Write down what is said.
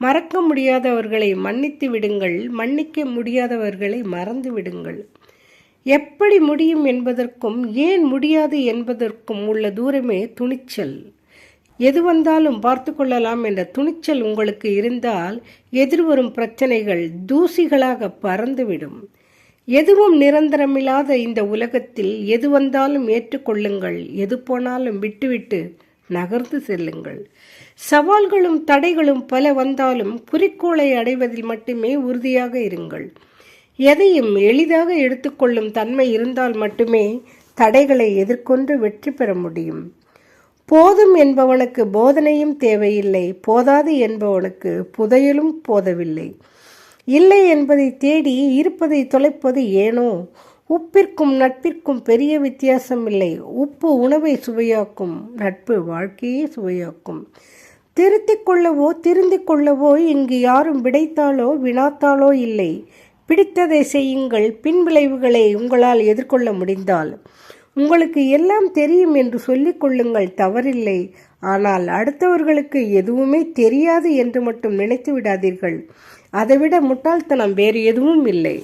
மறக்க முடியாதவர்களை மன்னித்து விடுங்கள் மன்னிக்க முடியாதவர்களை மறந்து விடுங்கள். எப்படி முடியும் என்பதற்கும் ஏன் முடியாது என்பதற்கும் உள்ள தூரமே துணிச்சல். எது வந்தாலும் பார்த்து கொள்ளலாம் என்ற துணிச்சல் உங்களுக்கு இருந்தால் எதிர்வரும் பிரச்சனைகள் தூசிகளாக பறந்துவிடும். எதுவும் நிரந்தரமில்லாத இந்த உலகத்தில் எது வந்தாலும் ஏற்றுக்கொள்ளுங்கள் எது போனாலும் விட்டுவிட்டு நகர்ந்து செல்லுங்கள். சவால்களும் தடைகளும் பல வந்தாலும் குறிக்கோளை அடைவதில் மட்டுமே உறுதியாக இருங்கள். எதையும் எளிதாக எடுத்துக்கொள்ளும் தன்மை இருந்தால் மட்டுமே தடைகளை எதிர்கொண்டு வெற்றி பெற முடியும். போதும் என்பவனுக்கு போதனையும் தேவையில்லை. போதாது என்பவனுக்கு புதையலும் போதவில்லை. இல்லை என்பதை தேடி இருப்பதை தொலைப்பது ஏனோ? உப்பிற்கும் நட்பிற்கும் பெரிய வித்தியாசம் இல்லை உப்பு உணவை சுவையாக்கும் நட்பு வாழ்க்கையை சுவையாக்கும். திருத்திக் கொள்ளவோ திருந்திக் கொள்ளவோ இங்கு யாரும் விடைத்தாலோ வினாத்தாலோ இல்லை. பிடித்ததை செய்யுங்கள் பின்விளைவுகளை உங்களால் எதிர்கொள்ள முடிந்தால். உங்களுக்கு எல்லாம் தெரியும் என்று சொல்லிக் கொள்ளுங்கள் தவறில்லை. ஆனால் அடுத்தவர்களுக்கு எதுவுமே தெரியாது என்று மட்டும் நினைத்து விடாதீர்கள். அதைவிட முட்டாள்தனம் வேறு எதுவும் இல்லை.